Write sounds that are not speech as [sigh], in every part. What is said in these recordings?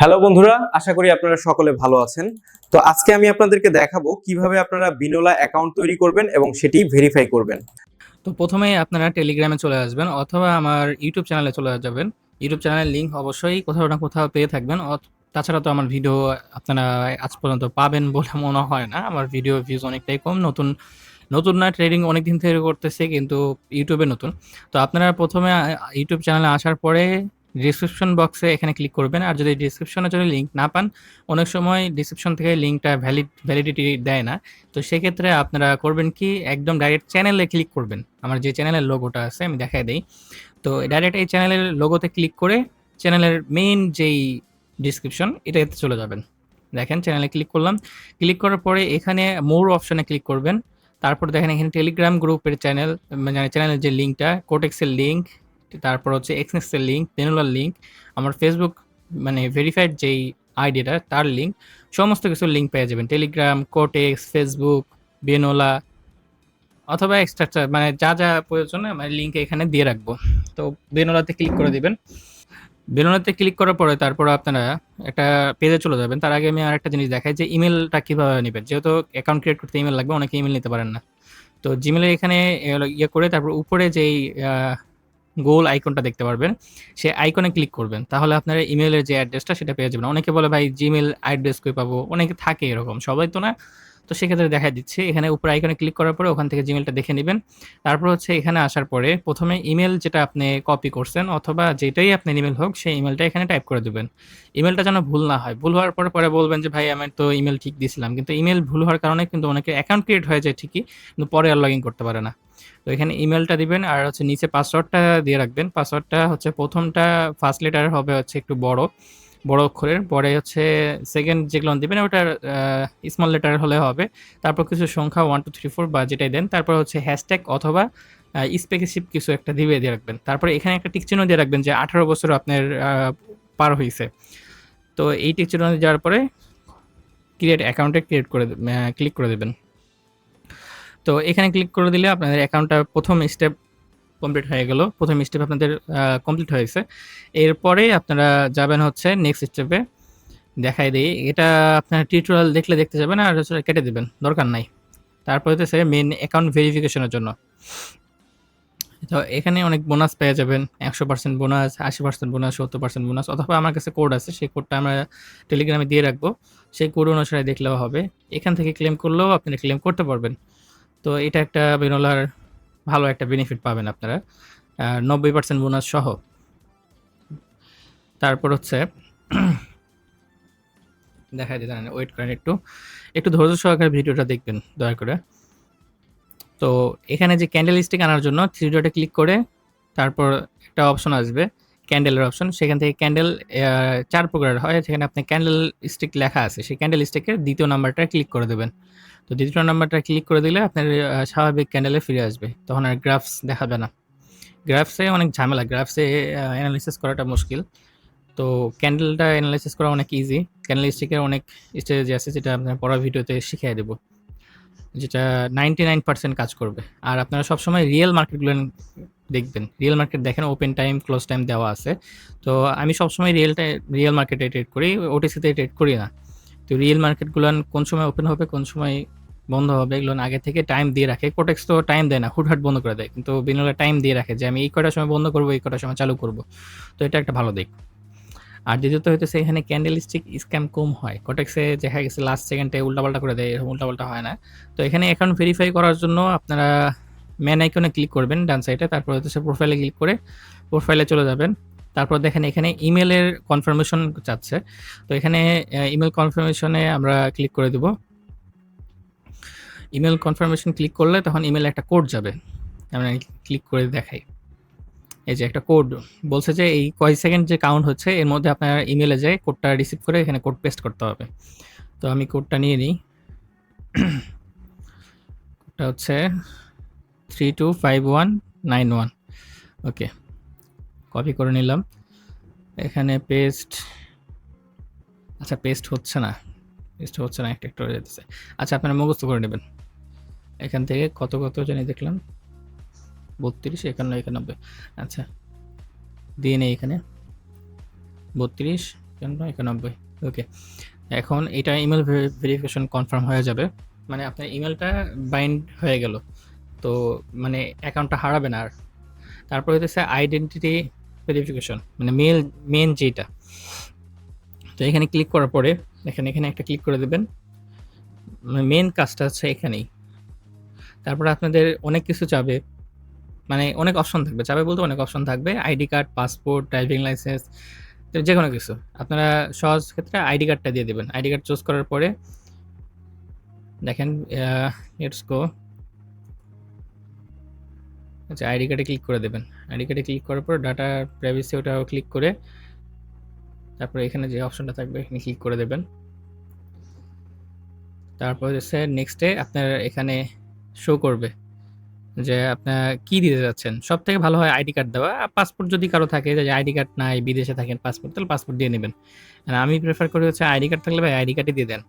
Hello বন্ধুরা, আশা করি আপনারা সকলে ভালো আছেন। তো আজকে আমি আপনাদেরকে দেখাবো কীভাবে আপনারা বিনোলা অ্যাকাউন্ট তৈরি করবেন এবং সেটি ভেরিফাই করবেন। তো প্রথমেই আপনারা টেলিগ্রামে চলে আসবেন অথবা আমার ইউটিউব চ্যানেলে চলে যাবেন। ইউটিউব চ্যানেলের লিঙ্ক অবশ্যই কোথাও না কোথাও পেয়ে থাকবেন। তাছাড়া তো আমার ভিডিও আপনারা আজ পর্যন্ত পাবেন বলে মনে হয় না। আমার ভিডিও ভিউজ অনেকটাই কম। নতুন নতুন না ট্রেডিং অনেক দিন থেকে করতেছে, কিন্তু ইউটিউবে নতুন। তো আপনারা প্রথমে ইউটিউব চ্যানেলে আসার পরে ডিসক্রিপশন বক্সে এখানে ক্লিক করবেন। আর যদি ডিসক্রিপশনে যদি লিঙ্ক না পান, অনেক সময় ডিসক্রিপশন থেকে লিঙ্কটা ভ্যালিড ভ্যালিডিটি দেয় না। তো সেক্ষেত্রে আপনারা করবেন কি, একদম ডাইরেক্ট চ্যানেলে ক্লিক করবেন। আমার যে চ্যানেলের লোগোটা আছে, আমি দেখাই দিই। তো ডাইরেক্ট এই চ্যানেলের লোগোতে ক্লিক করে চ্যানেলের মেইন যেই ডিসক্রিপশন এটাতে চলে যাবেন। দেখেন চ্যানেলে ক্লিক করলাম। ক্লিক করার পরে এখানে মোর অপশনে ক্লিক করবেন। তারপর দেখেন এখানে টেলিগ্রাম গ্রুপের চ্যানেল মানে চ্যানেলের যে লিঙ্কটা কোটেক্সের লিঙ্ক তারপর হচ্ছে এক্সনেক্সের লিঙ্ক পেনুলার লিঙ্ক আমার ফেসবুক মানে ভেরিফাইড যেই আইডিটা তার লিঙ্ক সমস্ত কিছু লিঙ্ক পেয়ে যাবেন। টেলিগ্রাম কোটেক্স ফেসবুক বেনোলা অথবা এক্সট্রা মানে যা যা প্রয়োজন মানে লিঙ্ক এখানে দিয়ে রাখব। তো বেনোলাতে ক্লিক করে দিবেন। বেনোলাতে ক্লিক করার পরে তারপর আপনারা একটা পেজে চলে যাবেন। তার আগে আমি আর একটা জিনিস দেখাই যে ইমেলটা কীভাবে নেবেন। যেহেতু অ্যাকাউন্ট ক্রিয়েট করতে ইমেল লাগবে, অনেকে ইমেল নিতে পারেন না। তো জিমেলে এখানে ইয়ে করে, তারপর উপরে যেই গোল আইকনটা দেখতে পারবেন। সে আইকনে ক্লিক করবেন। তাহলে আপনার ইমেলের যে অ্যাড্রেসটা সেটা পেয়ে যাবেন। অনেকে বলে, ভাই জিমেল অ্যাড্রেস কই পাবো? অনেকে থাকে এরকম। সবাই তো না তো সেক্ষেত্রে দেখা দিচ্ছে। এখানে উপরে আইকনে ক্লিক করার পরে ওখান থেকে জিমেলটা দেখে নেবেন। তারপর হচ্ছে এখানে আসার পরে প্রথমে ইমেল যেটা আপনি কপি করছেন অথবা যেটাই আপনি ইমেল হোক, সেই ইমেলটা এখানে টাইপ করে দেবেন। ইমেলটা যেন ভুল না হয়। ভুল হওয়ার পরে পরে বলবেন যে, ভাই, আমি তো ইমেল ঠিক দিয়েছিলাম কিন্তু ইমেল ভুল হওয়ার কারণে কিন্তু অনেকে অ্যাকাউন্ট ক্রিয়েট হয়ে যায় ঠিকই, কিন্তু পরে আর লগ ইন করতে পারে না। তো এখানে ইমেলটা দিবেন আর হচ্ছে নিচে পাসওয়ার্ডটা দিয়ে রাখবেন। পাসওয়ার্ডটা হচ্ছে প্রথমটা ফার্স্ট লেটার হবে হচ্ছে একটু বড়। বড় অক্ষরের। পরে হচ্ছে সেকেন্ড যেগুলো দিবেন ওটা স্মল লেটার হলে হবে। তারপর কিছু সংখ্যা ওয়ান টু থ্রি ফোর বা যেটাই দেন, তারপর হচ্ছে হ্যাশট্যাগ অথবা স্পেসিফিক কিছু একটা দিবে দিয়ে রাখবেন। তারপরে এখানে একটা টিক চিহ্ন দিয়ে রাখবেন যে আঠারো বছর আপনার পার হয়েছে তো এই টিক চিহ্ন যাওয়ার পরে ক্রিয়েট অ্যাকাউন্টে ক্রিয়েট করে ক্লিক করে দেবেন। তো এখানে ক্লিক করে দিলে আপনাদের অ্যাকাউন্টটা প্রথম স্টেপ কমপ্লিট হয়ে গেল। প্রথম স্টেপ আপনাদের কমপ্লিট হয়েছে এরপরে আপনারা যাবেন হচ্ছে নেক্সট স্টেপে দেখাই দিই, এটা আপনার টিউটোরিয়াল দেখলে দেখতে যাবেন আর হচ্ছে কেটে দেবেন, দরকার নাই। তারপর হচ্ছে মেন অ্যাকাউন্ট ভেরিফিকেশনের জন্য। তো এখানে অনেক বোনাস পেয়ে যাবেন, একশো পার্সেন্ট বোনাস আশি পার্সেন্ট বোনাস সত্তর পার্সেন্ট বোনাস অথবা আমার কাছে কোড আছে, সেই কোডটা আমরা টেলিগ্রামে দিয়ে রাখব। সেই কোড অনুসারে দেখলেও হবে। এখান থেকে ক্লেম করলেও আপনি ক্লেম করতে পারবেন। তো এটা একটা বেনোলার ভালো একটা বেনিফিট পাবেন আপনারা। নব্বই পার্সেন্ট বোনাস সহ। তারপর হচ্ছে দেখা দিতে ওয়েট করেন একটু। একটু ধৈর্য সহকারে ভিডিওটা দেখবেন, দয়া করে। তো এখানে যে ক্যান্ডেল স্টিক আনার জন্য থ্রি ডটে ক্লিক করে, তারপর একটা অপশন আসবে ক্যান্ডেলের অপশন সেখান থেকে ক্যান্ডেল চার প্রকারের হয়। সেখানে আপনি ক্যান্ডেল স্টিক লেখা আছে। সেই ক্যান্ডেল স্টিকের দ্বিতীয় নাম্বারটা ক্লিক করে দেবেন। তো দ্বিতীয় নাম্বারটা ক্লিক করে দিলে আপনার স্বাভাবিক ক্যান্ডেলে ফিরে আসবে। তখন আর গ্রাফস দেখাবে না। গ্রাফসে অনেক ঝামেলা। গ্রাফসে অ্যানালিসিস করাটা মুশকিল। তো ক্যান্ডেলটা অ্যানালাইসিস করা অনেক ইজি ক্যান্ডেল স্টিকের অনেক স্ট্র্যাটেজি আছে যেটা আপনার পড়া ভিডিওতে শিখিয়ে দেবো। যেটা নাইনটি নাইন পার্সেন্ট কাজ করবে। আর আপনারা সবসময় রিয়েল মার্কেটগুলো দেখবেন। রিয়েল মার্কেট দেখেন ওপেন টাইম ক্লোজ টাইম দেওয়া আছে। তো আমি সবসময় রিয়েল টাইম রিয়েল মার্কেটে ট্রেড করি। ওটিসিতে ট্রেড করি না। তো রিয়েল মার্কেটগুলো কোন সময় ওপেন হবে, কোন সময় বন্ধ হবে, এগুলো আগে থেকে টাইম দিয়ে রাখে। কোটেক্স তো টাইম দেয় না, হুটহাট বন্ধ করে দেয়। কিন্তু বিনোলা টাইম দিয়ে রাখে যে আমি এই কটার সময় বন্ধ করব, এই কটার সময় চালু করব। তো এটা একটা ভালো দিক। আর দ্বিতীয়ত হইতেছে এখানে ক্যান্ডেল স্টিক স্ক্যাম কম হয়। কোটেক্সে দেখা গেছে লাস্ট সেকেন্ডে উল্টাপাল্টা করে দেয়, এরকম উল্টাপাল্টা হয় না। তো এখানে অ্যাকাউন্ট ভেরিফাই করার জন্য আপনারা ম্যান আইকনে ক্লিক করবেন ডান সাইডে তারপর হচ্ছে প্রোফাইলে ক্লিক করে প্রোফাইলে চলে যাবেন। তারপর দেখেন এখানে ইমেলের কনফার্মেশন চাচ্ছে। তো এখানে ইমেল কনফার্মেশনে আমরা ক্লিক করে দেব। ইমেল কনফার্মেশন ক্লিক করলে তখন ইমেলে একটা কোড যাবে। আমরা ক্লিক করে দেখাই। এই যে একটা কোড বলছে যে এই কয় সেকেন্ড যে কাউন্ট হচ্ছে, এর মধ্যে আপনার ইমেলে যায় কোডটা রিসিভ করে এখানে কোড পেস্ট করতে হবে। তো আমি কোডটা নিয়ে নিই। কোডটা হচ্ছে three two five one nine one okay copy করে নিলাম। এখানে পেস্ট আচ্ছা পেস্ট হচ্ছে না। পেস্ট হচ্ছে না একটা একটু যেতেছে আচ্ছা আপনারা মুখস্থ করে নেবেন। এখান থেকে কত কত জানি দেখলাম? বত্রিশ, একান্ন, একানব্বই। আচ্ছা দিয়ে নেই এখানে। বত্রিশ, একান্ন, একানব্বই। ওকে এখন এটা ইমেল ভেরিফিকেশন কনফার্ম হয়ে যাবে। মানে আপনার ইমেলটা বাইন্ড হয়ে গেল। তো মানে অ্যাকাউন্টটা হারাবে না আর। তারপর হচ্ছে আইডেন্টিটি ভেরিফিকেশন মানে মেল মেন যেটা। তো এখানে ক্লিক করার পরে দেখেন, এখানে একটা ক্লিক করে দেবেন। মেন কাজটা হচ্ছে এখানেই। তারপরে আপনাদের অনেক কিছু চাবে। মানে অনেক অপশন থাকবে। চাবে বলতে অনেক অপশন থাকবে। ID card passport driving licence যে কোনো কিছু। আপনারা সহজ ক্ষেত্রে আইডি কার্ডটা দিয়ে দেবেন। আইডি কার্ড চুজ করার পরে দেখেন লেটস গো আচ্ছা আইডি কার্ডে ক্লিক করে দেবেন। আইডি কার্ডে ক্লিক করার পর ডাটা প্রাইভেসি ওটাও ক্লিক করে তারপরে এখানে যে অপশনটা থাকবে, এখানে ক্লিক করে দেবেন। তারপর হচ্ছে নেক্সটে আপনার এখানে শো করবে যে আপনার কি দিতে যাচ্ছেন। সব থেকে ভালো হয় আইডি কার্ড দেওয়া। আর পাসপোর্ট যদি কারও থাকে, যে আইডি কার্ড নাই, বিদেশে থাকেন পাসপোর্ট তাহলে পাসপোর্ট দিয়ে নেবেন। আমি প্রেফার করি হচ্ছে আইডি কার্ড থাকলে ভাই আইডি কার্ডই দিয়ে দেন।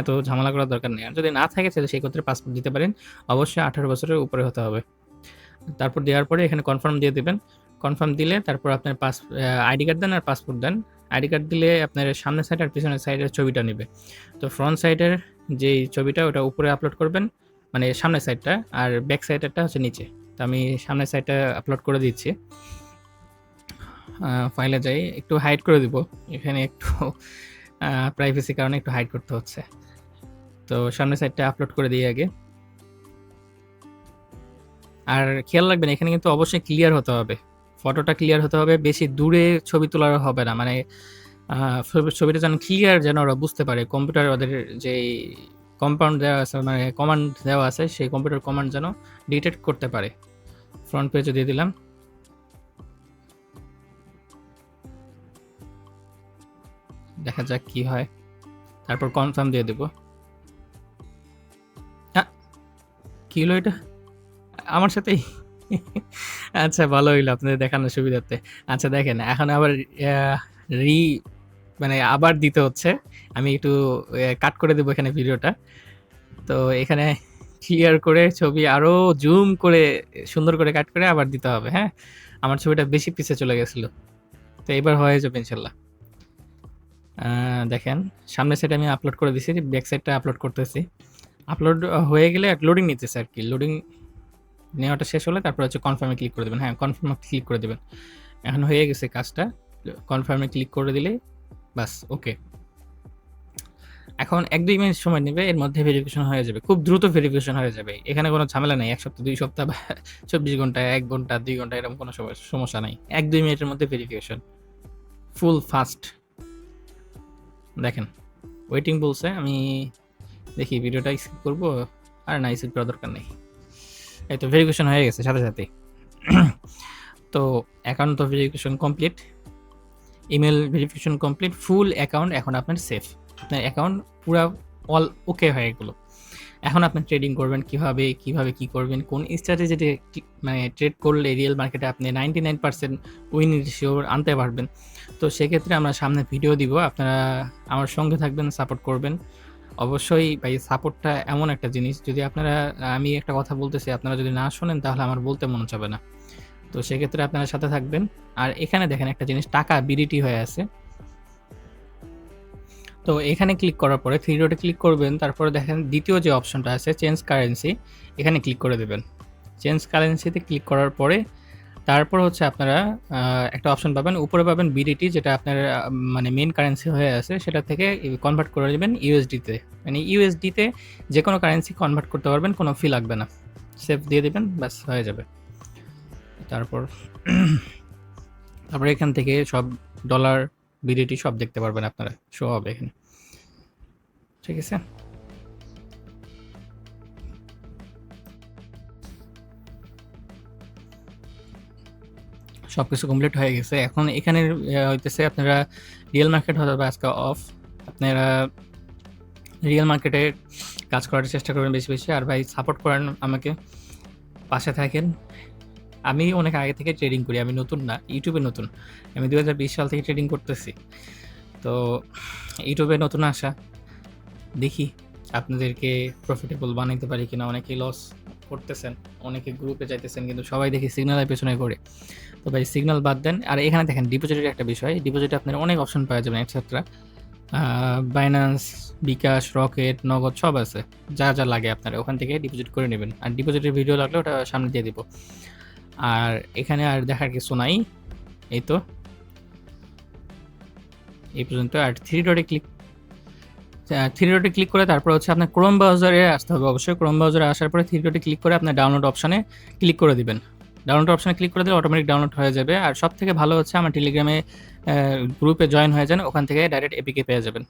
এত ঝামেলা করার দরকার নেই। আর যদি না থাকে, তাহলে সেই ক্ষেত্রে পাসপোর্ট দিতে পারেন। অবশ্যই আঠারো বছরের উপরে হতে হবে। তারপর দেওয়ার পরে এখানে কনফার্ম দিয়ে দেবেন। কনফার্ম দিলে তারপর আপনার পাস আইডি কার্ড দেন আর পাসপোর্ট দেন। আইডি কার্ড দিলে আপনার সামনের সাইড আর পিছনের সাইডের ছবিটা নেবে। তো ফ্রন্ট সাইডের যেই ছবিটা, ওটা উপরে আপলোড করবেন মানে সামনের সাইডটা আর ব্যাক সাইডেরটা হচ্ছে নিচে। তো আমি সামনের সাইডটা আপলোড করে দিচ্ছি। ফাইলে যাই, একটু হাইড করে দিব। এখানে একটু প্রাইভেসি কারণে একটু হাইড করতে হচ্ছে। তো সামনের সাইডটা আপলোড করে দিই আগে। আর খেয়াল রাখবেন, এখানে কিন্তু অবশ্যই ক্লিয়ার হতে হবে। ফটোটা ক্লিয়ার হতে হবে, বেশি দূরে ছবি তোলা হবে না। মানে ছবিটা যেন ক্লিয়ার যেন ওরা বুঝতে পারে। কম্পিউটার ওদের যে কম্পাউন্ড দেওয়া আছে মানে কমান্ড দেওয়া আছে, সেই কম্পিউটার কমান্ড যেন ডিটেক্ট করতে পারে। ফ্রন্ট পেজে দিয়ে দিলাম। দেখা যাক কি হয়। তারপর কনফার্ম দিয়ে দেবো। কি হলো এটা? আমার সাথেই? আচ্ছা ভালো হইল আপনাদের দেখানোর সুবিধাতে আচ্ছা দেখেন, এখন আবার রি মানে আবার দিতে হচ্ছে। আমি একটু কাট করে দেবো এখানে ভিডিওটা। তো এখানে ক্লিয়ার করে ছবি আরও জুম করে, সুন্দর করে কাট করে আবার দিতে হবে হ্যাঁ? আমার ছবিটা বেশি পিছে চলে গেছিল। তো এবার হয়ে যাবে ইনশাল্লাহ। দেখেন, সামনের সাইডে আমি আপলোড করে দিছি ব্যাক সাইডটা আপলোড করতেছি। আপলোড হয়ে গেলে লোডিং নিতেছে আর কি। লোডিং নেওয়াটা শেষ হলে তারপর হচ্ছে কনফার্মে ক্লিক করে দেবেন। হ্যাঁ কনফার্মে ক্লিক করে দেবেন। এখন হয়ে গেছে কাজটা। কনফার্মে ক্লিক করে দিলে বাস ওকে এখন এক দুই মিনিট সময় নেবে, এর মধ্যে ভেরিফিকেশন হয়ে যাবে। খুব দ্রুত ভেরিফিকেশন হয়ে যাবে। এখানে কোনো ঝামেলা নেই। এক সপ্তাহ, দুই সপ্তাহ বা [laughs] চব্বিশ ঘণ্টা, এক ঘণ্টা, দুই ঘণ্টা এরকম কোনো সমস্যা নাই। এক দুই মিনিটের মধ্যে ভেরিফিকেশন ফুল ফাস্ট দেখেন ওয়েটিং বলছে, আমি দেখি ভিডিওটা স্কিপ করব। আর না স্কিপ করার দরকার নেই। এই তো ভেরিফিকেশন হয়ে গেছে, সাথে সাথে তো অ্যাকাউন্ট তো verification complete email verification complete full account এখন আপনার সেফ আপনার অ্যাকাউন্ট পুরো অল ওকে হয়ে গেলো এখন আপনি ট্রেডিং করবেন কীভাবে কীভাবে কি করবেন, কোন স্ট্র্যাটেজিতে মানে ট্রেড করলে রিয়েল মার্কেটে আপনি ninety nine percent win ratio আনতে পারবেন। তো সেক্ষেত্রে আমরা সামনে ভিডিও দিব, আপনারা আমার সঙ্গে থাকবেন সাপোর্ট করবেন। অবশ্যই ভাই, সাপোর্টটা এমন একটা জিনিস। যদি আপনারা, আমি একটা কথা বলতেছি, আপনারা যদি না শোনেন, তাহলে আমার বলতে মনে চাবে না। তো সেক্ষেত্রে আপনারা সাথে থাকবেন। আর এখানে দেখেন একটা জিনিস, টাকা বিডিটি হয়ে আছে। তো এখানে ক্লিক করার পরে থ্রি ডটে ক্লিক করবেন। তারপরে দেখেন দ্বিতীয় যে অপশনটা আছে, চেঞ্জ কারেন্সি, এখানে ক্লিক করে দেবেন। চেঞ্জ কারেন্সিতে ক্লিক করার পরে তারপর হচ্ছে আপনারা একটা অপশন পাবেন। উপরে পাবেন বিডিটি যেটা আপনার মানে মেন কারেন্সি হয়ে আছে। সেটা থেকে কনভার্ট করে দেবেন ইউএসডিতে মানে ইউএসডিতে যে কোনো কারেন্সি কনভার্ট করতে পারবেন, কোনো ফি লাগবে না। সেভ দিয়ে দেবেন, ব্যাস, হয়ে যাবে। তারপর, তারপরে এখান থেকে সব ডলার বিডিটি সব দেখতে পারবেন আপনারা। শো হবে এখানে। ঠিক আছে? সব কিছু কমপ্লিট হয়ে গেছে। এখন এখানে হইতেছে আপনারা রিয়েল মার্কেট হতে হবে আজকে অফ আপনারা রিয়েল মার্কেটে কাজ করার চেষ্টা করবেন বেশি বেশি। আর ভাই সাপোর্ট করেন আমাকে, পাশে থাকেন। আমি অনেক আগে থেকে ট্রেডিং করি, আমি নতুন না ইউটিউবে নতুন। আমি দু হাজার বিশ সাল থেকে ট্রেডিং করতেছি। তো ইউটিউবে নতুন আসা, দেখি আপনাদেরকে প্রফিটেবল বানাইতে পারি কিনা, অনেকেই লস করতেছেন, অনেকে গ্রুপে যাইতেছেন, কিন্তু সবাই দেখি সিগন্যালের পেছনে করে তো ভাই সিগন্যাল বাদ দেন। আর এখানে দেখেন ডিপোজিটের একটা বিষয়। ডিপোজিটে আপনার অনেক অপশন পাওয়া যাবেন এটসেট্রা বাইন্যান্স বিকাশ রকেট নগদ সব আছে। যা যা লাগে আপনারা, ওখান থেকে ডিপোজিট করে নেবেন। আর ডিপোজিটের ভিডিও লাগলে ওটা সামনে দিয়ে দিব। আর এখানে আর দেখার কিছু নাই। এই তো। এই পর্যন্ত, আর থ্রি ডটে ক্লিক থ্রি ডটে ক্লিক করে তারপর হচ্ছে আপনার ক্রোম ব্রাউজারে আসতে হবে অবশ্যই। ক্রোম ব্রাউজারে আসার পরে থ্রি ডটে ক্লিক করে আপনার ডাউনলোড অপশানে ক্লিক করে দিবেন। ডাউনলোড অপশানে ক্লিক করে দিলে অটোমেটিক ডাউনলোড হয়ে যাবে। আর সব থেকে ভালো হচ্ছে আমার টেলিগ্রামে গ্রুপে জয়েন হয়ে যান, ওখান থেকে ডাইরেক্ট এপিকে পেয়ে যাবেন।